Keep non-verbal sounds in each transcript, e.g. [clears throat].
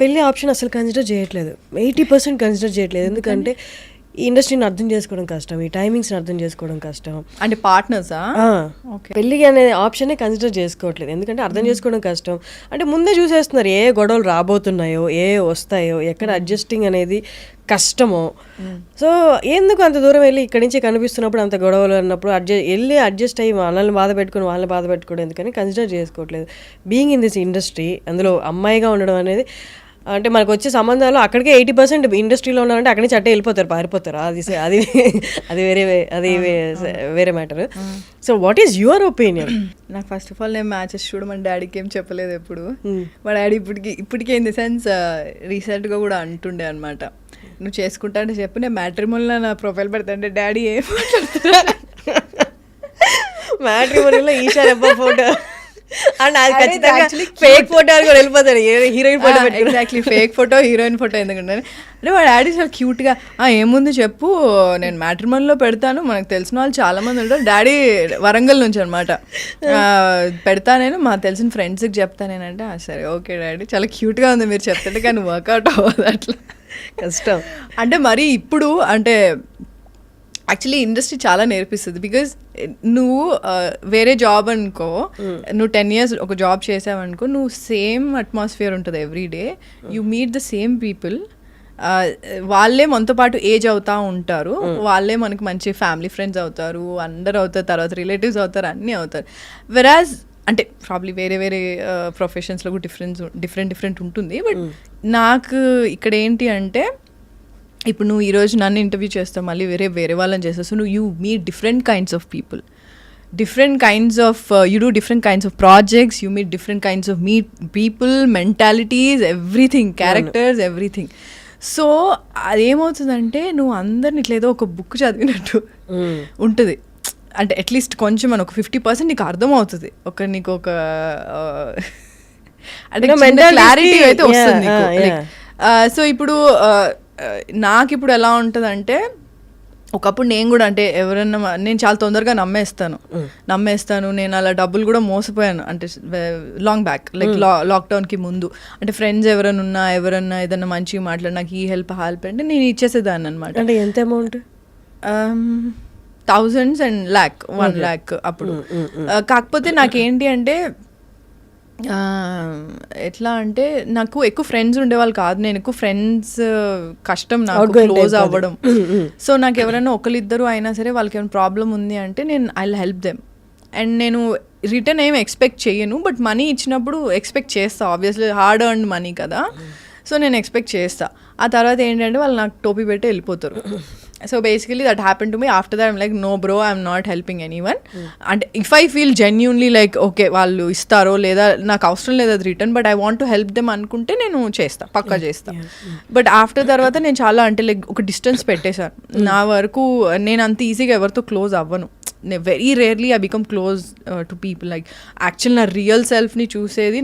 పెళ్ళి ఆప్షన్ అసలు కన్సిడర్ చేయట్లేదు. ఎయిటీ పర్సెంట్ కన్సిడర్ చేయట్లేదు. ఎందుకంటే ఈ ఇండస్ట్రీని అర్థం చేసుకోవడం కష్టం. ఈ టైమింగ్స్ని అర్థం చేసుకోవడం కష్టం. అంటే పార్ట్నర్సా పెళ్ళి అనే ఆప్షనే కన్సిడర్ చేసుకోవట్లేదు. ఎందుకంటే అర్థం చేసుకోవడం కష్టం. అంటే ముందే చూసేస్తున్నారు ఏ గొడవలు రాబోతున్నాయో ఏ వస్తాయో ఎక్కడ అడ్జస్టింగ్ అనేది కష్టమో. సో ఎందుకు అంత దూరం వెళ్ళి ఇక్కడి నుంచి కనిపిస్తున్నప్పుడు అంత గొడవలు అన్నప్పుడు అడ్జస్ట్ వెళ్ళి అడ్జస్ట్ అయ్యి వాళ్ళని బాధ పెట్టుకుని వాళ్ళని బాధ పెట్టుకోవడం ఎందుకని కన్సిడర్ చేసుకోవట్లేదు. బీయింగ్ ఇన్ దిస్ ఇండస్ట్రీ అందులో అమ్మాయిగా ఉండడం అనేది అంటే మనకు వచ్చే సంబంధాలు అక్కడికే ఎయిటీ పర్సెంట్ ఇండస్ట్రీలో ఉన్నారంటే అక్కడి నుంచి అట్టే వెళ్ళిపోతారు పారిపోతారు. అది అది [laughs] అది వేరే అది వేరే matter. So what is your opinion? [clears throat] నాకు ఫస్ట్ ఆఫ్ ఆల్ నేను మ్యాచెస్ చూడమని డాడీకి ఏం చెప్పలేదు ఎప్పుడు. మా డాడీ ఇప్పటికి ఇప్పటికే ఇన్ ద సెన్స్ రీసెంట్గా కూడా అంటుండే అనమాట నువ్వు చేసుకుంటా అంటే చెప్పు నేను మ్యాట్రిమోన్లో నా ప్రొఫైల్ పెడతాంటే డాడీ ఏం మాట్లాడుతున్నా [laughs] మ్యాట్రిమోనీలో ఈషా రెబ్బా ఫోటో. అండ్ అది ఖచ్చితంగా ఫేక్ ఫోటో కూడా వెళ్ళిపోతాడు heroine photo exactly fake photo heroine photo ఎందుకంటే అంటే మా డాడీ చాలా క్యూట్గా ఏముంది చెప్పు నేను మ్యాట్రిమోన్లో పెడతాను మనకు తెలిసిన వాళ్ళు చాలా మంది ఉంటారు. డాడీ వరంగల్ నుంచి అనమాట పెడతా నేను మా తెలిసిన ఫ్రెండ్స్కి చెప్తా నేనంటే. "ఆ, సరే ఓకే డాడీ చాలా క్యూట్గా ఉంది మీరు చెప్తుంటే కానీ వర్కౌట్ అవ్వదు అట్లా. కష్టం. అంటే మరి ఇప్పుడు అంటే యాక్చువల్లీ ఇండస్ట్రీ చాలా నేర్పిస్తుంది బికాజ్ నువ్వు వేరే జాబ్ అనుకో నువ్వు టెన్ ఇయర్స్ ఒక జాబ్ చేసావనుకో నువ్వు సేమ్ అట్మాస్ఫియర్ ఉంటుంది every day you meet the same people వాళ్ళే మనతో పాటు ఏజ్ అవుతా ఉంటారు వాళ్ళే మనకి మంచి ఫ్యామిలీ ఫ్రెండ్స్ అవుతారు అందరు అవుతారు తర్వాత రిలేటివ్స్ అవుతారు అన్నీ అవుతారు వెరాజ్ అంటే ప్రాబ్లీ వేరే వేరే ప్రొఫెషన్స్లో కూడా డిఫరెన్స్ డిఫరెంట్ డిఫరెంట్ ఉంటుంది బట్ నాకు ఇక్కడ ఏంటి అంటే ఇప్పుడు నువ్వు ఈరోజు నన్ను ఇంటర్వ్యూ చేస్తావు మళ్ళీ వేరే వేరే వాళ్ళని చేస్తావు. సో నువ్వు you meet different kinds of people different kinds of you do different kinds of projects you meet different kinds of meet people mentalities everything characters everything so అదేమవుతుందంటే నువ్వు అందరిని ఇట్లా ఏదో ఒక బుక్ చదివినట్టు ఉంటుంది. అంటే అట్లీస్ట్ కొంచెం మన ఒక ఫిఫ్టీ పర్సెంట్ నీకు అర్థమవుతుంది. ఒక నీకు ఒక అంటే క్లారిటీ అయితే వస్తుంది సో ఇప్పుడు నాకు ఇప్పుడు ఎలా ఉంటుందంటే ఒకప్పుడు నేను కూడా అంటే ఎవరన్నా నేను చాలా తొందరగా నమ్మేస్తాను. నమ్మేస్తాను నేను అలా డబ్బులు కూడా మోసపోయాను. అంటే లాంగ్ బ్యాక్ లైక్ లా లాక్డౌన్కి ముందు. అంటే ఫ్రెండ్స్ ఎవరైనా ఉన్నా ఎవరన్నా ఏదన్నా మంచిగా మాట్లాడి నాకు ఈ హెల్ప్ హెల్ప్ అంటే నేను ఇచ్చేసేదాన్ని అనమాట అంటే ఎంత amount thousands and lakh one lakh అప్పుడు. కాకపోతే నాకేంటి అంటే ఎట్లా అంటే నాకు ఎక్కువ ఫ్రెండ్స్ ఉండేవాళ్ళు కాదు. నేను ఎక్కువ ఫ్రెండ్స్ కష్టం నాకు క్లోజ్. అవ్వడం. సో నాకు ఎవరైనా ఒకరిద్దరు అయినా సరే వాళ్ళకి ఏమైనా ప్రాబ్లం ఉంది అంటే నేను ఐ హెల్ప్ దెమ్ అండ్ నేను రిటర్న్ ఏం ఎక్స్పెక్ట్ చేయను. బట్ మనీ ఇచ్చినప్పుడు ఎక్స్పెక్ట్ చేస్తా. ఆబ్వియస్లీ హార్డ్ ఎర్న్ మనీ కదా. సో నేను ఎక్స్పెక్ట్ చేస్తా. ఆ తర్వాత ఏంటంటే వాళ్ళు నాకు టోపీ పెట్టి వెళ్ళిపోతారు. So basically that happen to me after that like no bro I'm not helping anyone అంటే if I feel genuinely like okay వాళ్ళు ఇస్తారో లేదా నాకు అవసరం లేదు అది return but I want to help them అనుకుంటే నేను చేస్తా పక్కా చేస్తా. బట్ ఆఫ్టర్ తర్వాత నేను చాలా అంటే లైక్ ఒక డిస్టెన్స్ పెట్టేశాను. నా వరకు నేను అంత ఈజీగా ఎవరితో క్లోజ్ అవ్వను. Very rarely I become close to people like actual నా రియల్ సెల్ఫ్ని చూసేది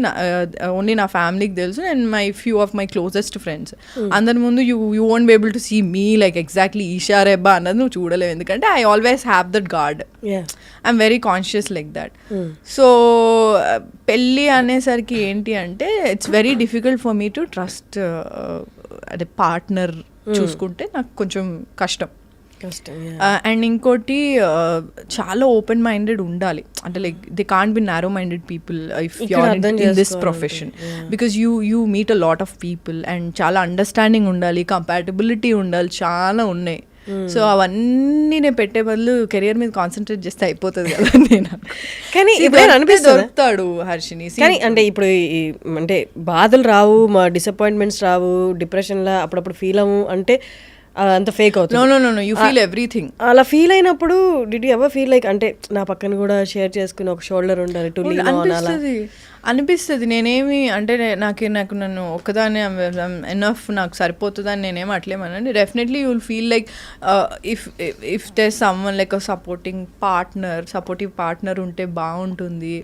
ఓన్లీ నా ఫ్యామిలీకి తెలుసు and my few of my closest friends అందరి ముందు you you won't be able to see me like exactly Eesha Rebba అన్నది నువ్వు చూడలేవు. ఎందుకంటే I always have that guard I'm very conscious like that so పెళ్ళి అనేసరికి ఏంటి అంటే it's very difficult for me to trust అదే పార్ట్నర్ చూసుకుంటే నాకు కొంచెం కష్టం. అండ్ ఇంకోటి uh, చాలా ఓపెన్ మైండెడ్ ఉండాలి. అంటే like they can't be narrow minded people if అర్థం in this profession because you you meet a lot of people and చాలా అండర్స్టాండింగ్ ఉండాలి కంపాటబిలిటీ ఉండాలి చాలా ఉన్నాయి. సో అవన్నీ నేను పెట్టే బదులు కెరియర్ మీద కాన్సన్ట్రేట్ చేస్తే అయిపోతుంది కదా నేను కానీ ఇప్పుడు అనిపిస్తుందా? దొరుకుతాడు హర్షిని. కానీ అంటే ఇప్పుడు అంటే బాధలు రావు మా డిసప్పాయింట్మెంట్స్ రావు డిప్రెషన్లా అప్పుడప్పుడు ఫీల్ అవ్వు అంటే అంత ఫేక్ అవుతుంది. You feel everything. అలా ఫీల్ అయినప్పుడు did you ever feel like అంటే నా పక్కన కూడా షేర్ చేసుకుని ఒక షోల్డర్ ఉండాలి టు అలా? అనిపిస్తుంది. నేనేమి అంటే నాకు నాకు నన్ను ఒక్కదాన్ని ఎనఫ్ నాకు సరిపోతుందని నేనేం అట్లేమనండి definitely you'll feel like if if they someone like supporting partner supportive partner ఉంటే బాగుంటుంది.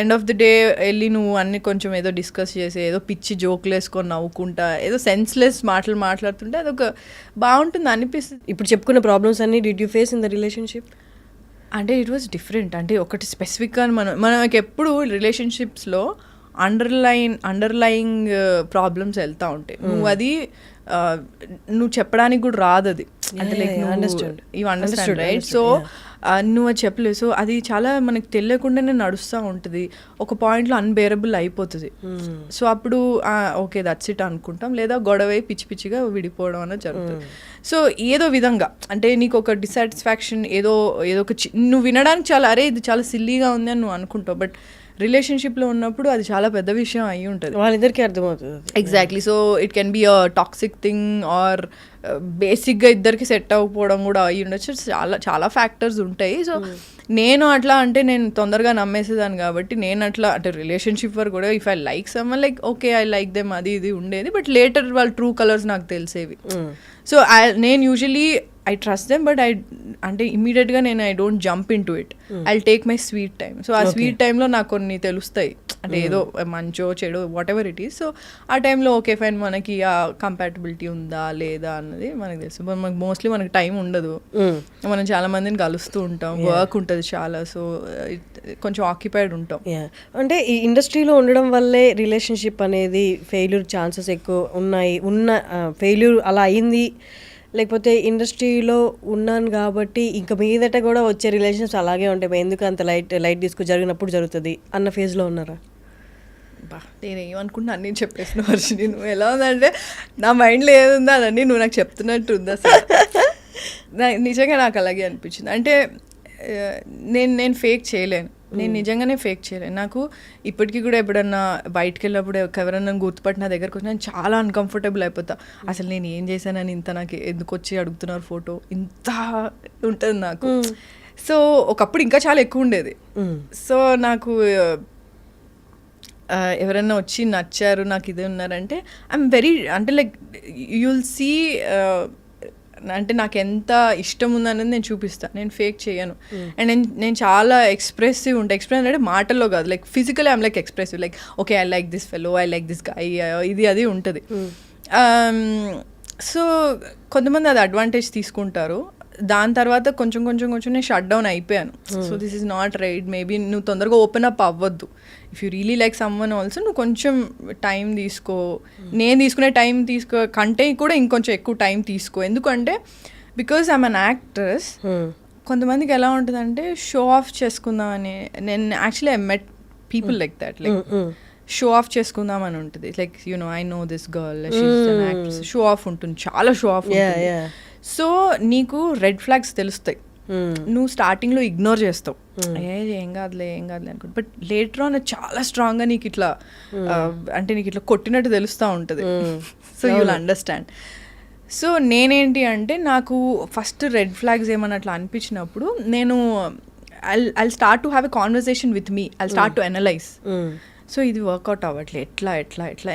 ఎండ్ ఆఫ్ ది డే వెళ్ళి నువ్వు అన్ని కొంచెం ఏదో డిస్కస్ చేసి ఏదో పిచ్చి జోకులు వేసుకొని నవ్వుకుంటా ఏదో సెన్స్లెస్ మాటలు మాట్లాడుతుంటే అదొక బాగుంటుంది అనిపిస్తుంది. ఇప్పుడు చెప్పుకున్న ప్రాబ్లమ్స్ అన్ని did you face in the relationship అంటే ఇట్ వాజ్ డిఫరెంట్ అంటే ఒకటి స్పెసిఫిక్గా మనం మనకి ఎప్పుడు రిలేషన్షిప్స్లో అండర్లైన్ అండర్లయింగ్ ప్రాబ్లమ్స్ వెళ్తా ఉంటాయి. నువ్వు అది ఆ, నువ్వు చెప్పడానికి కూడా రాదు అది అంటే లైక్. ఇవి అండర్స్టాండ్ రైట్ సో నువ్వు అది చెప్పలేవు సో అది చాలా మనకు తెలియకుండానే నడుస్తూ ఉంటుంది. ఒక పాయింట్లో అన్బేరబుల్ అయిపోతుంది. సో అప్పుడు ఓకే దట్స్ ఇట్ అనుకుంటాం. లేదా గొడవ పిచ్చి పిచ్చిగా విడిపోవడం అనేది జరుగుతుంది. సో ఏదో విధంగా అంటే నీకు ఒక డిసాటిస్ఫాక్షన్ ఏదో ఏదో ఒక నువ్వు వినడానికి చాలా అరే ఇది చాలా సిల్లీగా ఉంది అని నువ్వు అనుకుంటావు. బట్ రిలేషన్షిప్లో ఉన్నప్పుడు అది చాలా పెద్ద విషయం అయి ఉంటుంది. వాళ్ళిద్దరికి అర్థమవుతుంది. Exactly so it can be a toxic thing or బేసిక్గా ఇద్దరికి సెట్ అవ్వకపోవడం కూడా అయ్యి ఉండొచ్చు. చాలా చాలా ఫ్యాక్టర్స్ ఉంటాయి. సో నేను అట్లా అంటే నేను తొందరగా నమ్మేసేదాన్ని కాబట్టి నేను అట్లా అంటే రిలేషన్షిప్ వరకు కూడా if I like someone like okay I like them అది ఇది ఉండేది. బట్ లేటర్ వాళ్ళ ట్రూ కలర్స్ నాకు తెలిసేవి. సో ఐ నేను usually I trust them but I అంటే ఇమీడియట్గా నేను I don't jump into it I take my sweet time so ఆ స్వీట్ టైంలో నాకు కొన్ని తెలుస్తాయి. అంటే ఏదో మంచో చెడు whatever it is so ఆ టైంలో ఓకే ఫైన్ మనకి ఆ కంపాటబిలిటీ ఉందా లేదా అన్నది మనకు తెలుసు. మనకు మోస్ట్లీ మనకి టైం ఉండదు. Mm. మనం చాలా మందిని కలుస్తూ ఉంటాం. వర్క్ ఉంటుంది చాలా. సో కొంచెం ఆక్యుపైడ్ ఉంటాం. అంటే ఈ ఇండస్ట్రీలో ఉండడం వల్లే రిలేషన్షిప్ అనేది ఫెయిల్యూర్ ఛాన్సెస్ ఎక్కువ ఉన్నాయి. ఉన్న ఫెయిల్యూర్ అలా అయింది. లేకపోతే ఇండస్ట్రీలో ఉన్నాను కాబట్టి ఇంకా మీదట కూడా వచ్చే రిలేషన్స్ అలాగే ఉంటాయి. ఎందుకు అంత లైట్ లైట్ తీసుకు జరిగినప్పుడు జరుగుతుంది? అన్న ఫేజ్లో ఉన్నారా? బా నేను ఏమనుకుంటున్నా అన్నీ చెప్పేసిన వర్షిని నువ్వు ఎలా ఉందంటే నా మైండ్లో ఏది ఉందో అదన్నీ నువ్వు నాకు చెప్తున్నట్టు ఉంది [laughs] నా- నిజంగా నాకు అలాగే అనిపించింది. అంటే నేను నేను ఫేక్ చేయలేను. నేను నిజంగానే ఫేక్ చేయలేను నాకు ఇప్పటికీ కూడా ఎప్పుడన్నా బయటకు వెళ్ళినప్పుడు ఎవరైనా గుర్తుపట్టి నా దగ్గరకు వచ్చి నేను చాలా అన్కంఫర్టబుల్ అయిపోతా. అసలు నేను ఏం చేశానని ఇంత నాకు ఎందుకు వచ్చి అడుగుతున్నారు ఫోటో ఇంత ఉంటుంది నాకు. సో ఒకప్పుడు ఇంకా చాలా ఎక్కువ ఉండేది. సో నాకు ఎవరైనా వచ్చి నచ్చారు నాకు ఇది ఉన్నారంటే ఐఎమ్ వెరీ అంటే లైక్ యుల్ సీ అంటే నాకు ఎంత ఇష్టం ఉందనేది నేను చూపిస్తాను నేను ఫేక్ చేయను. అండ్ నేను నేను చాలా ఎక్స్ప్రెసివ్ ఉంటాయి ఎక్స్ప్రెస్ అంటే మాటల్లో కాదు. Like physical I'm like expressive like okay I like this fellow I like this guy ఇది అది ఉంటుంది. సో కొంతమంది అది అడ్వాంటేజ్ తీసుకుంటారు. దాని తర్వాత కొంచెం కొంచెం కొంచెం నేను షట్ డౌన్ అయిపోయాను. So this is not right maybe నువ్వు తొందరగా ఓపెన్ అప్ అవ్వద్దు. If you really like someone also నువ్వు కొంచెం టైం తీసుకో. నేను తీసుకునే టైం తీసుకో కంటే కూడా ఇంకొంచెం ఎక్కువ టైం తీసుకో. ఎందుకంటే because I'm an actress Hmm. కొంతమందికి ఎలా ఉంటుందంటే షో ఆఫ్ చేసుకుందామని నేను actually I met people like that like show off చేసుకుందాం అని ఉంటుంది. Like you know I know this girl show off ఉంటుంది. చాలా షో ఆఫ్ yeah. సో నీకు రెడ్ ఫ్లాగ్స్ తెలుస్తాయి. Mm. నువ్వు స్టార్టింగ్లో ఇగ్నోర్ చేస్తావు. ఏ ఏం కాదులే ఏం కాదులే అనుకుంటా. బట్ లేటర్ ఆన్ చాలా స్ట్రాంగ్గా నీకు ఇట్లా ఆ, అంటే నీకు ఇట్లా కొట్టినట్టు తెలుస్తూ ఉంటుంది. సో యూల్ అండర్స్టాండ్ సో నేనేంటి అంటే నాకు ఫస్ట్ రెడ్ ఫ్లాగ్స్ ఏమన్నా అట్లా అనిపించినప్పుడు నేను I I start to have a conversation with me I start to analyse. So ఇది వర్కౌట్ అవ్వట్లే. ఎట్లా ఎట్లా ఎట్లా?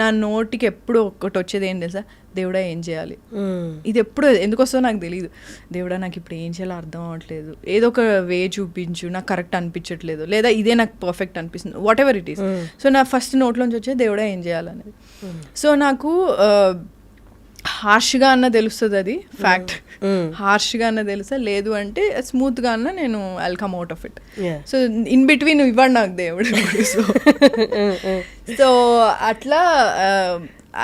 నా నోటికి ఎప్పుడు ఒకటి వచ్చేది ఏం తెలుసా? దేవుడా ఏం చేయాలి. ఇది ఎప్పుడు ఎందుకు వస్తుందో నాకు తెలియదు దేవుడా నాకు ఇప్పుడు ఏం చేయాలో అర్థం అవ్వట్లేదు. ఏదో ఒక వే చూపించు నాకు కరెక్ట్ అనిపించట్లేదు. లేదా ఇదే నాకు పర్ఫెక్ట్ అనిపిస్తుంది. Whatever it is so నా ఫస్ట్ నోట్లోంచి వచ్చే దేవుడా ఏం చేయాలనేది. సో నాకు హార్ష్గా అన్న తెలుస్తుంది అది ఫ్యాక్ట్ హార్ష్గా అన్న తెలుసా? లేదు అంటే స్మూత్గా అన్న నేను I'll come out of it. So in between ఇవ్వండి నాకు దేవుడు. సో సో [laughs] అట్లా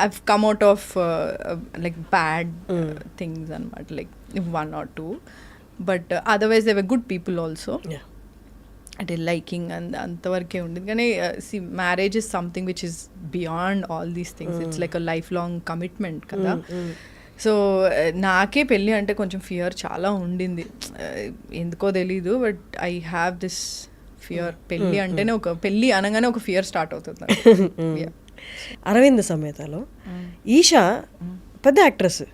I come out of like bad things అనమాట like one or two but otherwise they were good people also. అంటే లైకింగ్ అంత అంతవరకే ఉండేది. కానీ see marriage is something which is beyond all these things it's like a lifelong commitment కదా. So నాకే పెళ్ళి అంటే కొంచెం ఫియర్ చాలా ఉండింది. Uh, ఎందుకో తెలీదు but I have this fear పెళ్ళి అంటేనే ఒక పెళ్ళి అనగానే ఒక ఫియర్ స్టార్ట్ అవుతుంది. [laughs] అరవింద్ సమేతలో ఈషా పెద్ద యాక్ట్రెస్